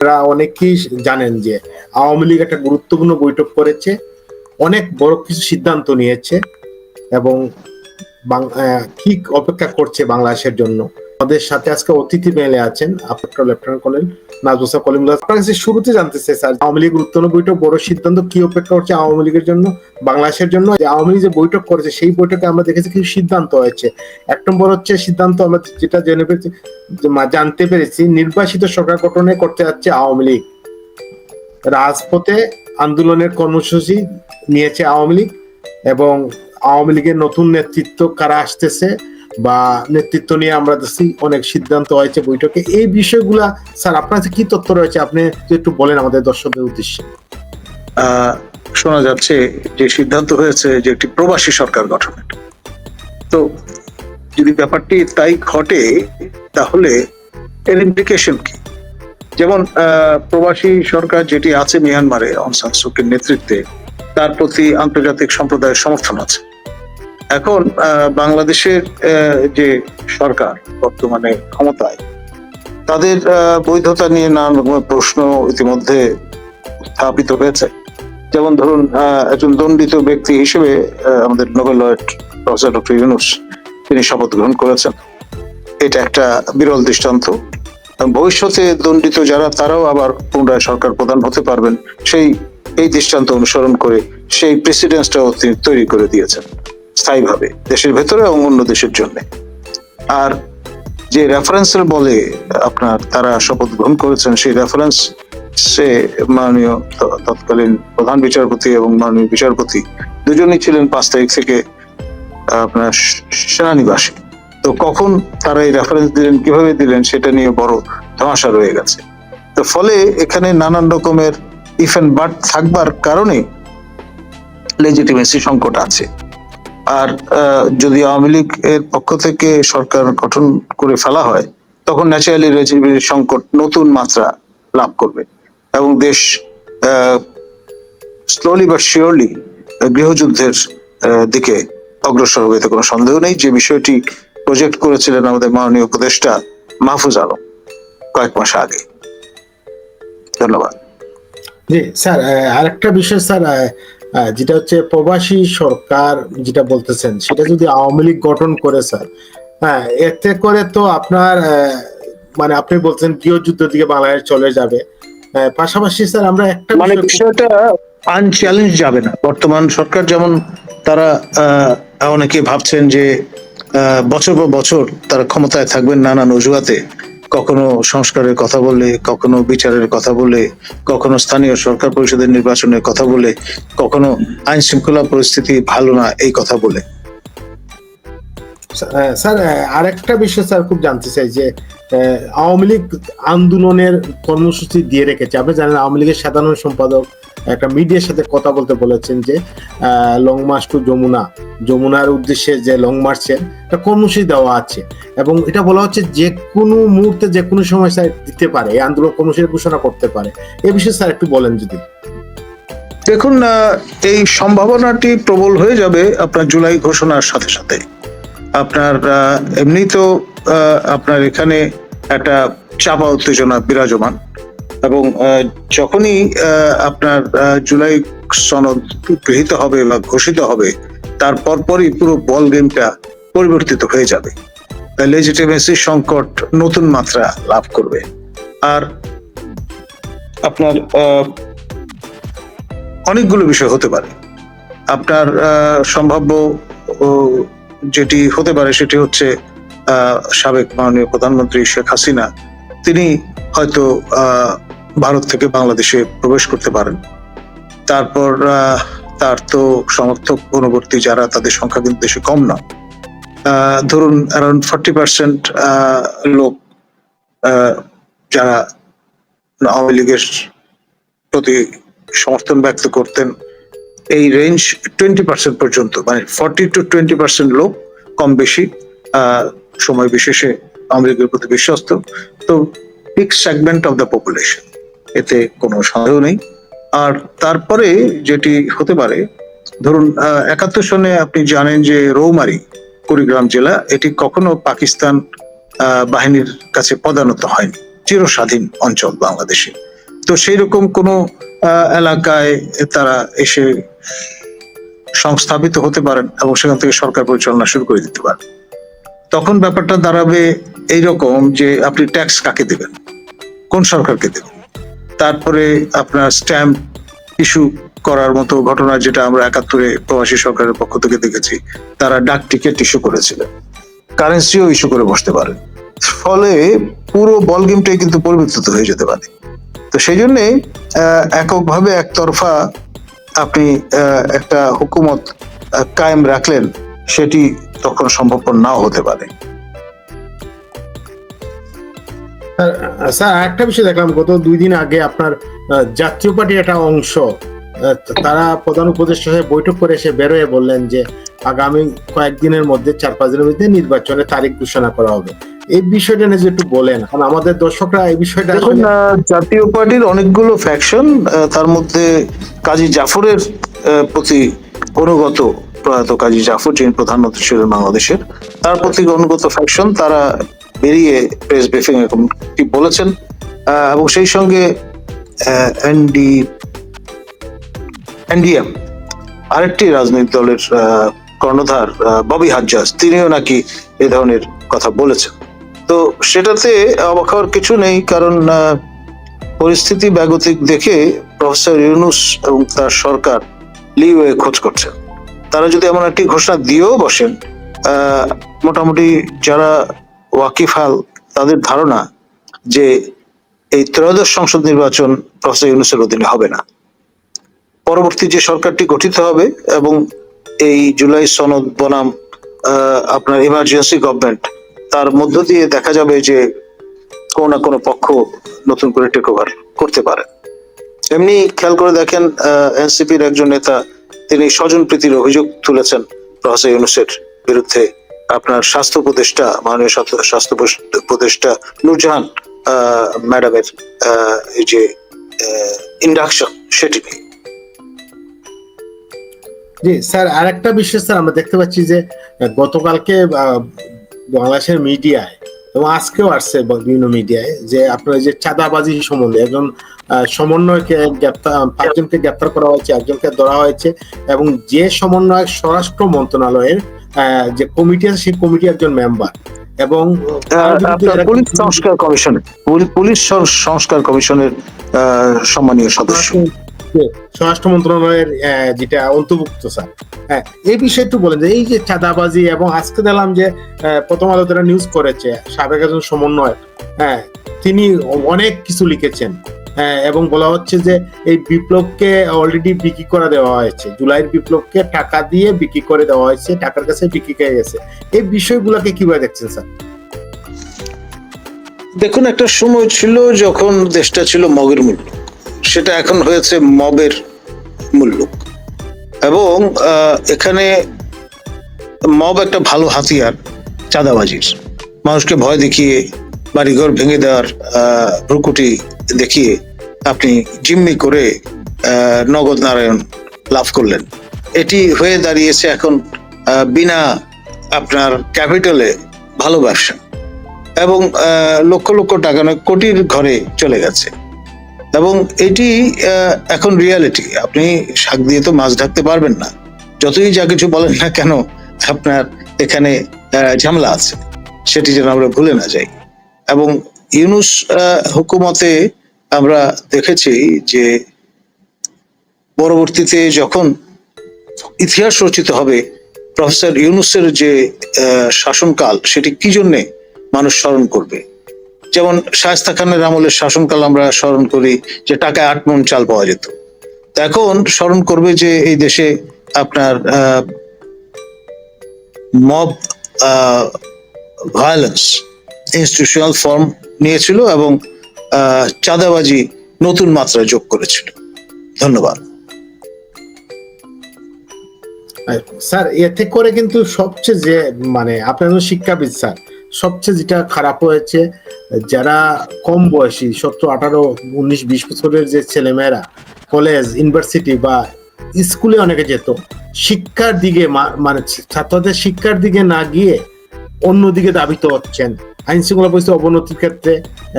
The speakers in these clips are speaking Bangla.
আপনারা অনেকেই জানেন যে আওয়ামী লীগ একটা গুরুত্বপূর্ণ বৈঠক করেছে অনেক বড় কিছু সিদ্ধান্ত নিয়েছে এবং বাং- আহ, কি অপেক্ষা করছে বাংলাদেশের জন্য। আমাদের সাথে আজকে অতিথি মেলে আছেন আপনার লেফটেন্যান্ট কর্নেল নাজমুসা কলিমুল্লাহ আপনার কাছে শুরুতে জানতে চাই, স্যার আওয়ামী লীগ গুরুত্বপূর্ণ বৈঠক বড় সিদ্ধান্ত কি অপেক্ষা করছে আওয়ামী লীগের জন্য, বাংলাদেশের জন্য? যে আওয়ামী লীগ যে বৈঠক করেছে, সেই বৈঠকে আমরা দেখেছি কিছু সিদ্ধান্ত হয়েছে। এক নম্বর হচ্ছে সিদ্ধান্ত আমরা যেটা জেনে পেরেছি জানতে পেরেছি নির্বাচিত সরকার গঠনে করতে যাচ্ছে আওয়ামী লীগ। রাজপথে আন্দোলনের কর্মসূচি নিয়েছে আওয়ামী লীগ এবং আওয়ামী লীগের নতুন নেতৃত্ব কারা আসতেছে বা নেতৃত্ব নিয়ে আমরা দেখছি, অনেক সিদ্ধান্ত হয়েছে বৈঠকে। এই বিষয়গুলা, স্যার, আপনার কি তথ্য রয়েছে? আপনি একটু বলেন আমাদের দর্শকদের উদ্দেশ্যে। শোনা যাচ্ছে যে সিদ্ধান্ত হয়েছে যে একটি প্রবাসী সরকার গঠনের তো যদি ব্যাপারটি তাই ঘটে, তাহলে এর ইমপ্লিকেশন কি? যেমন প্রবাসী সরকার যেটি আছে মিয়ানমারে অনসান সুকের নেতৃত্বে, তার প্রতি আন্তর্জাতিক সম্প্রদায়ের সমর্থন আছে। এখন বাংলাদেশের যে সরকার বর্তমানে ক্ষমতায়, তাদের বৈধতা নিয়ে নানান রকমের প্রশ্ন ইতিমধ্যে স্থাপিত হয়েছে। যেমন ধরুন একজন দণ্ডিত ব্যক্তি হিসেবে আমাদের Nobel laureate professor doctor Yunus, তিনি শপথ গ্রহণ করেছেন। এটা একটা বিরল দৃষ্টান্ত। ভবিষ্যতে দণ্ডিত যারা, তারাও আবার পুনরায় সরকার প্রধান হতে পারবেন। সেই, এই দৃষ্টান্ত অনুসরণ করে সেই প্রেসিডেন্সটাও তিনি তৈরি করে দিয়েছেন। স্থায়ীভাবে দেশের ভেতরে এবং অন্য দেশের জন্য। আর যে রেফারেন্সের বলে আপনার তারা শপথ গ্রহণ করেছেন, সেই রেফারেন্স সে মাননীয় তৎকালীন প্রধান বিচারপতি এবং মাননীয় বিচারপতি দুজনেই ছিলেন পাঁচ তারিখ থেকে আপনার সেনানিবাসে। তো কখন তারা এই রেফারেন্স দিলেন, কীভাবে দিলেন, সেটা নিয়ে বড় ধোঁয়াশা রয়ে গেছে। তো ফলে এখানে নানান রকমের ইফ এন্ড বাট থাকবার কারণে লেজিটিমেসি সংকট আছে। আর যদি আওয়ামী লীগ এর পক্ষ থেকে সরকার গঠন করে ফেলা হয়, তখন ন্যাচারালি লেজিটিমেসি সংকট নতুন মাত্রা লাভ করবে। এবং দেশ স্লোলি বা শিওরলি গৃহযুদ্ধের দিকে অগ্রসর হবে কোনো সন্দেহ নেই। যে বিষয়টি প্রজেক্ট করেছিলেন আমাদের মাননীয় উপদেষ্টা মাহফুজ আলম কয়েক মাস আগে। ধন্যবাদ। জি, স্যার আরেকটা বিষয়, স্যার যেটা হচ্ছে প্রবাসী সরকার যেটা বলতেছেন সেটা যদি আওয়ামী লীগ গঠন করে স্যার হ্যাঁ এতে করে তো আপনার মানে আপনি বলছেন গৃহযুদ্ধের দিকে বাংলাদেশ চলে যাবে। পাশাপাশি স্যার আমরা একটা মানে বিষয়টা আনচ্যালেঞ্জ যাবে না। বর্তমান সরকার যেমন তারা আহ, অনেকে ভাবছেন যে আহ, বছর পর বছর তারা ক্ষমতায় থাকবেন নানান অজুহাতে। কখনো সংস্কারের কথা বলে, কখনো বিচারের কথা বলে, কখনো স্থানীয় সরকার পরিষদের নির্বাচনের কথা বলে, কখনো আইন শৃঙ্খলা পরিস্থিতি ভালো না, এই কথা বলে। স্যার আরেকটা বিষয় স্যার খুব জানতে চাই যে আওয়ামী লীগ আন্দোলনের কর্মসূচি দিয়ে রেখেছে। আপনি জানেন আওয়ামী লীগের সাধারণ সম্পাদক একটা মিডিয়ার সাথে কথা বলতে বলেছেন যে লং মার্চ টু যমুনা। যমুনার উদ্দেশ্যে যে লং মার্চের একটা কর্মসূচি দেওয়া আছে। এবং এটা বলা হচ্ছে যে কোনো মুহূর্তে, যে কোনো সময় স্যার দিতে পারে, এই আন্দোলন কর্মসূচি ঘোষণা করতে পারে। এ বিষয়ে স্যার একটু বলেন যদি। দেখুন এই সম্ভাবনাটি প্রবল হয়ে যাবে আপনার জুলাই ঘোষণার সাথে সাথে। আপনার এমনি তো আপনার এখানে একটা চাপা উত্তেজনা বিরাজমান এবং যখনই আপনার জুলাই সনদ গৃহীত হবে বা ঘোষিত হবে, তার পরপরই পুরো বল গেমটা পরিবর্তিত হয়ে যাবে। লেজিটিমেসি সংকট নতুন মাত্রা লাভ করবে। আর আপনার অনেকগুলো বিষয় হতে পারে। আপনার সম্ভাব্য যেটি হতে পারে সেটি হচ্ছে সাবেক মাননীয় প্রধানমন্ত্রী শেখ হাসিনা। তিনি হয়তো ভারত থেকে বাংলাদেশে প্রবেশ করতে পারেন। তারপর তার তো সমর্থক অনুবর্তী যারা, তাদের সংখ্যা কিন্তু দেশে কম না। ধরুন অ্যারাউন্ড ফর্টি পার্সেন্ট লোক যারা আওয়ামী লীগের প্রতি সমর্থন ব্যক্ত করতেন এই রেঞ্জ টোয়েন্টি পার্সেন্ট পর্যন্ত মানে ফর্টি টু টোয়েন্টি পার্সেন্ট লোক কম বেশি সময় বিশেষে লীগের প্রতি বিশ্বস্ত। তো peak segment of the population এতে কোনো সন্দেহ নেই। আর তারপরে যেটি হতে পারে, ধরুন একাত্তর সনে আপনি জানেন যে রৌমারি, কুড়িগ্রাম জেলা, এটি কখনো পাকিস্তান বাহিনীর কাছে পদানত হয়নি। চিরস্বাধীন অঞ্চল বাংলাদেশে। তো সেই রকম কোনো এলাকায় তারা এসে সংস্থাপিত হতে পারেন এবং সেখান থেকে সরকার পরিচালনা শুরু করে দিতে পারেন। তখন ব্যাপারটা দাঁড়াবে এইরকম যে আপনি ট্যাক্স কাকে দেবেন? কোন সরকারকে দেবেন? তারপরে আপনার স্ট্যাম্প ইস্যু করার মতো ঘটনা যেটা আমরা একাত্তরে প্রবাসী সরকারের পক্ষ থেকে দেখেছি, তারা ডাক টিকিট ইস্যু করেছিলেন। কারেন্সিও ইস্যু করে বসতে পারেন। ফলে পুরো বল গেমটাই কিন্তু পরিবর্তিত হয়ে যেতে পারে। তো সেই জন্যে এককভাবে একতরফা আপনি একটা হুকুমত কায়েম রাখলেন, সেটি তখন সম্ভবপর নাও হতে পারে। স্যার, আরেকটা বিষয় দেখলাম, গত দুই দিন আগে আপনার জাতীয় পার্টির একটা অংশ তারা প্রধান উপদেষ্টা সাথে বৈঠক করে এসে বেরোয় বললেন যে, আগামী কয়েকদিনের মধ্যে, চার পাঁচ দিনের মধ্যে নির্বাচনের তারিখ ঘোষণা করা হবে। এই বিষয়টা নিয়ে একটু বলেন কারণ আমাদের দর্শকরা এই বিষয়টা দেখুন জাতীয় পার্টির অনেকগুলো ফ্যাকশন তার মধ্যে কাজী জাফরের প্রতি অনুগত প্রয়াত কাজী জাফর যিনি প্রধানমন্ত্রী ছিলেন বাংলাদেশের তার প্রতি অনুগত ফ্যাকশন তারা বেরিয়ে প্রেস ব্রিফিং এরকম কি বলেছেন। এবং সেই সঙ্গে এনডি এনডিএম আরেকটি রাজনৈতিক দলের কর্ণধার ববি হাজ্জাজ তিনিও নাকি এ ধরনের কথা বলেছেন। তো সেটাতে অবাক হওয়ার কিছু নেই, কারণ পরিস্থিতি ব্যাগতিক দেখে প্রফেসর ইউনুস এবং তার সরকার লিওয়ে খোঁজ করছেন। তারা যদি এমন একটি ঘোষণা দিয়েও বসেন মোটামুটি যারা ওয়াকিফাল তাদের ধারণা যে এই ত্রয়োদশ সংসদ নির্বাচন প্রফেসর ইউনুসের অধীনে হবে না। পরবর্তী যে সরকারটি গঠিত হবে এবং এই জুলাই সনদ বনাম আপনার ইমার্জেন্সি গভর্নমেন্ট তার মধ্য দিয়ে দেখা যাবে যে কোনো না কোনো পক্ষ নতুন করে টেক ওভার করতে পারে। এমনি খেয়াল করে দেখেন এনসিপির একজন নেতা, তিনি স্বজন প্রীতির অভিযোগ তুলেছেন প্রফেসর ইউনুসের বিরুদ্ধে। আপনার স্বাস্থ্য উপদেষ্টা, মাননীয় স্বাস্থ্য- উপদেষ্টা নূরজাহান ম্যাডামের এই যে ইন্ডাকশন সেটি নিয়ে। জি, স্যার, আরেকটা বিষয়, স্যার, আমরা দেখতে পাচ্ছি যে গতকালকে বাংলাদেশের মিডিয়ায় এবং আজকেও আসছে বিভিন্ন মিডিয়ায় যে আপনার যে চাঁদাবাজি সম্বন্ধে একজন সমন্বয়কে গ্রেপ্তার পাঁচজনকে গ্রেপ্তার করা হয়েছে একজনকে ধরা হয়েছে এবং যে সমন্বয়ক স্বরাষ্ট্র মন্ত্রণালয়ের আহ, যে কমিটি আছে সেই কমিটি একজন মেম্বার এবং পুলিশ সংস্কার কমিশন পুলিশ সংস্কার কমিশনের সম্মানীয় সদস্য। স্বরাষ্ট্র মন্ত্রণালয়ের যেটা অন্তর্ভুক্ত, স্যার। হ্যাঁ এই বিষয়ে একটু বলেন যে, এই যে চাঁদাবাজি এবং আজকে দেখলাম যে প্রথম আলো তারা নিউজ করেছে, সাবেক একজন সমন্বয় হ্যাঁ তিনি অনেক কিছু লিখেছেন এবং বলা হচ্ছে যে, এই বিপ্লবকে অলরেডি বিক্রি করে দেওয়া হয়েছে। জুলাইয়ের বিপ্লবকে টাকা দিয়ে বিক্রি করে দেওয়া হয়েছে, টাকার কাছে বিক্রি হয়ে গেছে। এই বিষয়গুলোকে কীভাবে দেখছেন, স্যার? দেখুন, একটা সময় ছিল যখন দেশটা ছিল মগের মূল্য। সেটা এখন হয়েছে মবের মূল্য। এবং এখানে মব একটা ভালো হাতিয়ার, চাঁদাবাজির। মানুষকে ভয় দেখিয়ে, বাড়িঘর ভেঙে দেওয়ার ভ্রুকুটি দেখিয়ে আপনি জিম্মি করে নগদ নারায়ণ লাভ করলেন। এটি হয়ে দাঁড়িয়েছে এখন বিনা আপনার ক্যাপিটালে ভালো ব্যবসা। এবং লক্ষ লক্ষ টাকা নয়, কোটির ঘরে চলে গেছে। এবং এটি এখন রিয়ালিটি আপনি শাক দিয়ে তো মাছ ঢাকতে পারবেন না। যতই যা কিছু বলেন না কেন, আপনার এখানে ঝামেলা আছে। সেটি যেন আমরা ভুলে না যাই। এবং ইউনুস হুকুমতে আমরা দেখেছি যে, পরবর্তীতে যখন ইতিহাস রচিত হবে, প্রফেসর ইউনুসের যে শাসনকাল, সেটি কি জন্যে মানুষ স্মরণ করবে? যেমন শায়স্তা খানের আমলের শাসনকাল আমরা স্মরণ করি যে টাকায় আট মন চাল পাওয়া যেত। এখন স্মরণ করবে যে এই দেশে আপনার মব ভায়োলেন্স ইনস্টিটিউশনাল ফর্ম নিয়েছিল এবং চাঁদাবাজি নতুন মাত্রা যোগ করেছিল। ধন্যবাদ। স্যার, এতে করে কিন্তু সবচেয়ে যে মানে আপনার শিক্ষাবিদ, স্যার। সবচেয়ে যেটা খারাপ হয়েছে, যারা কম বয়সী, সতেরো, আঠারো, উনিশ, বিশ বছরের যে ছেলেমেয়েরা, কলেজ, ইউনিভার্সিটি বা স্কুলে অনেকে যেত, শিক্ষার দিকে মানে ছাত্রদের শিক্ষার দিকে না গিয়ে অন্যদিকে দাবিত হচ্ছেন। আইন শৃঙ্খলা পরিস্থিতি অবনতির ক্ষেত্রে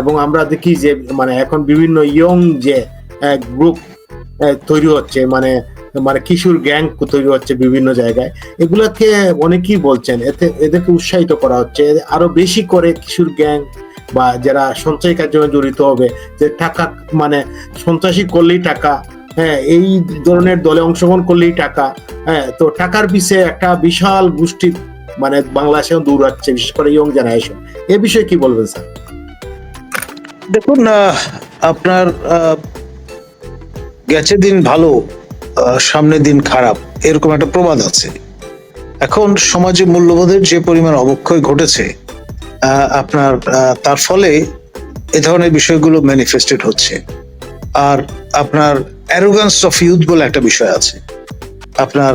এবং আমরা দেখি যে মানে এখন বিভিন্ন ইয়ং যে গ্রুপ তৈরি হচ্ছে। মানে মানে কিশোর গ্যাং তৈরি হচ্ছে বিভিন্ন জায়গায়। এগুলাকে অনেকেই বলছেন, এতে এদেরকে উৎসাহিত করা হচ্ছে। আরও বেশি করে কিশোর গ্যাং বা যারা সঞ্চয় কার্যক্রমে জড়িত হবে, যে টাকা মানে সন্ত্রাসী করলেই টাকা হ্যাঁ এই ধরনের দলে অংশগ্রহণ করলেই টাকা হ্যাঁ তো টাকার পিছিয়ে একটা বিশাল গোষ্ঠী মানে বাংলাদেশে দূর দৌড়াচ্ছে, বিশেষ করে ইয়ং জেনারেশন এ বিষয়ে কি বলবেন, স্যার? দেখুন আপনার গেছে দিন ভালো। আহ, সামনে দিন খারাপ এরকম একটা প্রবাদ আছে। এখন সমাজে মূল্যবোধের যে পরিমাণ অবক্ষয় ঘটেছে আপনার তার ফলে এ ধরনের বিষয়গুলো ম্যানিফেস্টেড হচ্ছে। আর আপনার অ্যারোগান্স অফ ইউথ বলে একটা বিষয় আছে। আপনার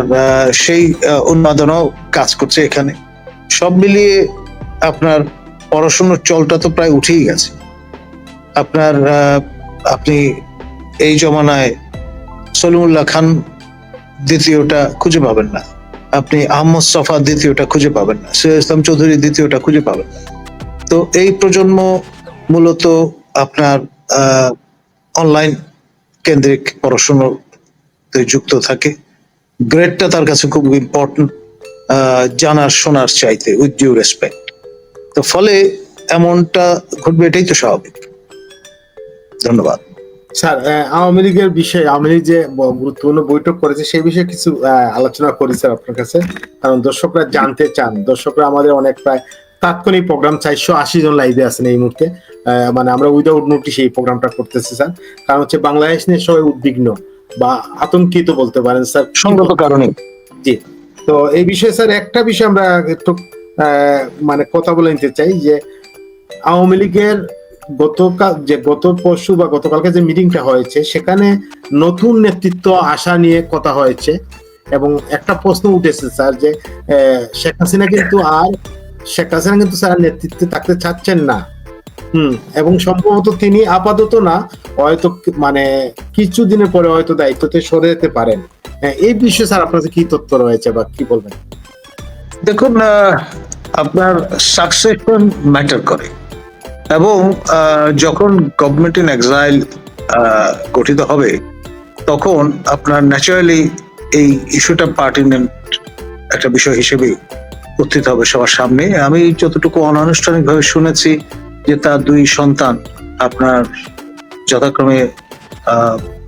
সেই উন্মাদনাও কাজ করছে এখানে। সব মিলিয়ে আপনার পড়াশুনোর চলটা তো প্রায় উঠেই গেছে। আপনার আপনি এই জমানায় সলিমুল্লাহ খান দ্বিতীয়টা খুঁজে পাবেন না। আপনি আহমদ সফা দ্বিতীয়টা খুঁজে পাবেন না। সৈয়দ ইসলাম চৌধুরী দ্বিতীয়টা খুঁজে পাবেন না। তো এই প্রজন্ম মূলত আপনার অনলাইন কেন্দ্রিক পড়াশুনোতে যুক্ত থাকে। গ্রেডটা তার কাছে খুব ইম্পর্টেন্ট জানার, শোনার চাইতে উইথ ডিউ রেসপেক্ট তো ফলে এমনটা ঘটবে, এটাই তো স্বাভাবিক। ধন্যবাদ। স্যার আওয়ামী লীগের বিষয়ে আওয়ামী লীগ যে গুরুত্বপূর্ণ বৈঠক করেছে সেই বিষয়ে কিছু আলোচনা করি স্যার আপনার কাছে। কারণ দর্শকরা জানতে চান দর্শকরা আমাদের অনেক প্রায় তাৎক্ষণিক প্রোগ্রাম চারশো আশি জন লাইভে আছেন এই মুহূর্তে। মানে আমরা উইদাউট নোটিস এই প্রোগ্রামটা করতেছি স্যার। কারণ হচ্ছে বাংলাদেশ নিয়ে সবাই উদ্বিগ্ন বা আতঙ্কিত বলতে পারেন স্যার। সঙ্গত কারণে। জি। তো এই বিষয়ে স্যার একটা বিষয় আমরা একটু আহ, মানে কথা বলে নিতে চাই যে আওয়ামী লীগের গতকাল যে গত পরশু বা গতকালকে যে মিটিংটা হয়েছে, সেখানে নতুন নেতৃত্ব আসা নিয়ে কথা হয়েছে এবং একটা প্রশ্ন উঠেছে স্যার যে শেখ হাসিনা কিন্তু আর, শেখ হাসিনা কিন্তু স্যার নেতৃত্বে থাকতে চাচ্ছেন না। হুম, এবং সম্ভবত তিনি আপাতত না, হয়তো মানে কিছু দিনের পরে হয়তো দায়িত্বতে সরে যেতে পারেন। এই বিষয়ে স্যার আপনার কি তথ্য রয়েছে বা কি বলবেন? দেখুন আপনার সাকসেশন ম্যাটার করে। এবং যখন গভর্নমেন্ট ইন এক্সাইল গঠিত হবে, তখন আপনার ন্যাচারালি এই ইস্যুটা পার্টিনেন্ট একটা বিষয় হিসেবে উত্থিত হবে সবার সামনে। আমি যতটুকু অনানুষ্ঠানিকভাবে শুনেছি যে তার দুই সন্তান আপনার যথাক্রমে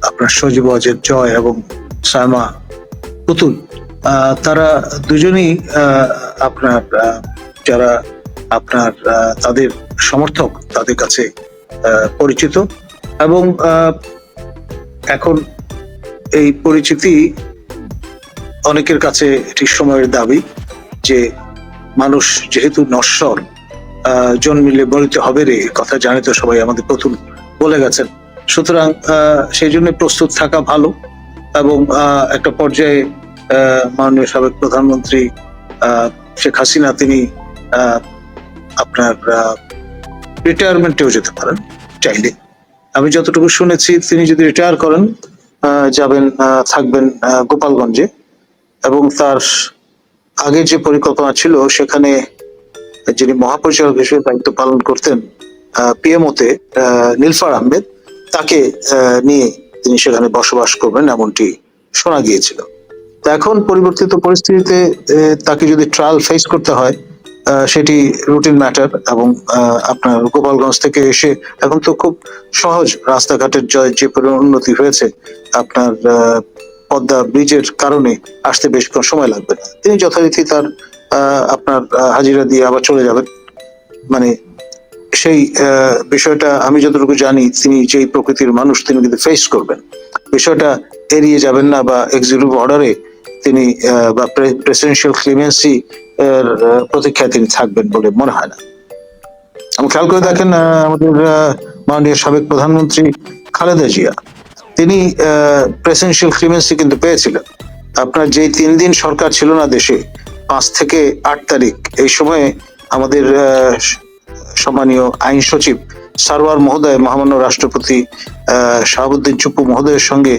আপনার সজীব অজের জয় এবং সায়মা পুতুল তারা দুজনেই আপনার যারা আপনার তাদের সমর্থক তাদের কাছে পরিচিত এবং এখন এই পরিচিতি অনেকের কাছে এটি সময়ের দাবি যে মানুষ যেহেতু নশ্বর জন্মিলে বলিতে হবে রে কথা জানে তো সবাই আমাদের প্রথম বলে গেছেন। সুতরাং সেই জন্য প্রস্তুত থাকা ভালো এবং একটা পর্যায়ে মাননীয় সাবেক প্রধানমন্ত্রী শেখ হাসিনা তিনি আপনার রিটায়ারমেন্টেও যেতে পারেন, চাইলে। আমি যতটুকু শুনেছি, তিনি যদি রিটায়ার করেন যাবেন থাকবেন গোপালগঞ্জে। এবং তার আগে যে পরিকল্পনা ছিল, সেখানে যিনি মহাপরিচালক হিসেবে দায়িত্ব পালন করতেন পিএমওতে নীলফার আহমেদ, তাকে নিয়ে তিনি সেখানে বসবাস করবেন, এমনটি শোনা গিয়েছিল। এখন পরিবর্তিত পরিস্থিতিতে তাকে যদি ট্রায়াল ফেস করতে হয় সেটি রুটিন ম্যাটার এবং আপনার গোপালগঞ্জ থেকে এসে এখন তো খুব সহজ রাস্তাঘাটের জয় যে পরিমাণ উন্নতি হয়েছে, আপনার পদ্মা ব্রিজের কারণে আসতে বেশ কোনো সময় লাগবে না। তিনি যথারীতি তার আপনার হাজিরা দিয়ে আবার চলে যাবেন। মানে সেই বিষয়টা আমি যতটুকু জানি, তিনি যেই প্রকৃতির মানুষ, তিনি কিন্তু ফেস করবেন। বিষয়টা এড়িয়ে যাবেন না বা এক্সিকিউটিভ অর্ডারে তিনি বা প্রেসিডেন্সিয়াল ক্লিমেন্সি এর প্রতীক্ষায় তিনি থাকবেন বলে মনে হয় না। আমি খেয়াল করে দেখেন আমাদের মাননীয় সাবেক প্রধানমন্ত্রী খালেদা জিয়া। তিনি প্রেসিডেন্সিয়াল ক্লিমেন্সি কিন্তু পেয়েছিলেন। আপনার যে তিন দিন সরকার ছিল না দেশে, পাঁচ থেকে আট তারিখ, এই সময়ে আমাদের সম্মানীয় আইন সচিব সারওয়ার মহোদয়, মহামান্য রাষ্ট্রপতি শাহাবুদ্দিন চুপ্পু মহোদয়ের সঙ্গে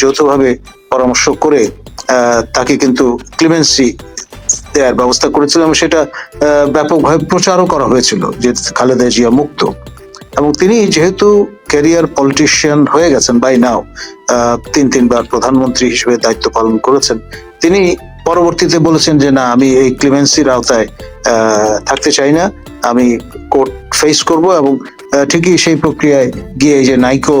যৌথভাবে পরামর্শ করে তাকে কিন্তু ক্লিমেন্সি দেওয়ার ব্যবস্থা করেছিলেন এবং সেটা ব্যাপকভাবে প্রচারও করা হয়েছিল, যে খালেদা জিয়া মুক্ত। এবং তিনি যেহেতু ক্যারিয়ার পলিটিশিয়ান হয়ে গেছেন বাই নাও তিন তিনবার প্রধানমন্ত্রী হিসেবে দায়িত্ব পালন করেছেন, তিনি পরবর্তীতে বলেছেন যে, না, আমি এই ক্লিমেন্সির আওতায় থাকতে চাই না, আমি কোর্ট ফেস করব এবং ঠিকই সেই প্রক্রিয়ায় গিয়ে যে নাইকো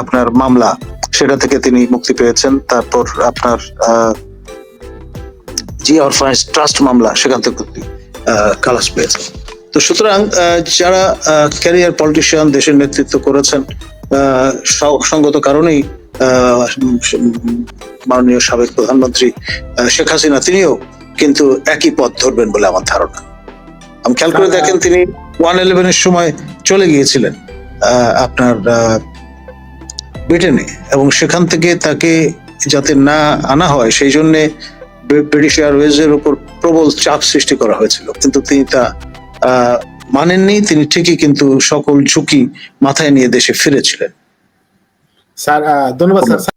আপনার মামলা, সেটা থেকে তিনি মুক্তি পেয়েছেন, তারপর আপনার জি অরফানেজ ট্রাস্ট মামলা সেখান থেকে খালাস পেয়েছেন। তো সুতরাং যারা ক্যারিয়ার পলিটিশিয়ান দেশের নেতৃত্ব করেছেন সঙ্গত কারণেই মাননীয় সাবেক প্রধানমন্ত্রী শেখ হাসিনা, তিনিও কিন্তু একই পথ ধরবেন বলে আমার ধারণা। আমি খেয়াল করে দেখেন তিনি ওয়ান ইলেভেনের সময় চলে গিয়েছিলেন আপনার ব্রিটেনে এবং সেখান থেকে তাকে যাতে না আনা হয়, সেই জন্য ব্রিটিশ এয়ারওয়েজ এর উপর প্রবল চাপ সৃষ্টি করা হয়েছিল। কিন্তু তিনি তা মানেননি। তিনি ঠিকই কিন্তু সকল ঝুঁকি মাথায় নিয়ে দেশে ফিরেছিলেন। স্যার ধন্যবাদ, স্যার।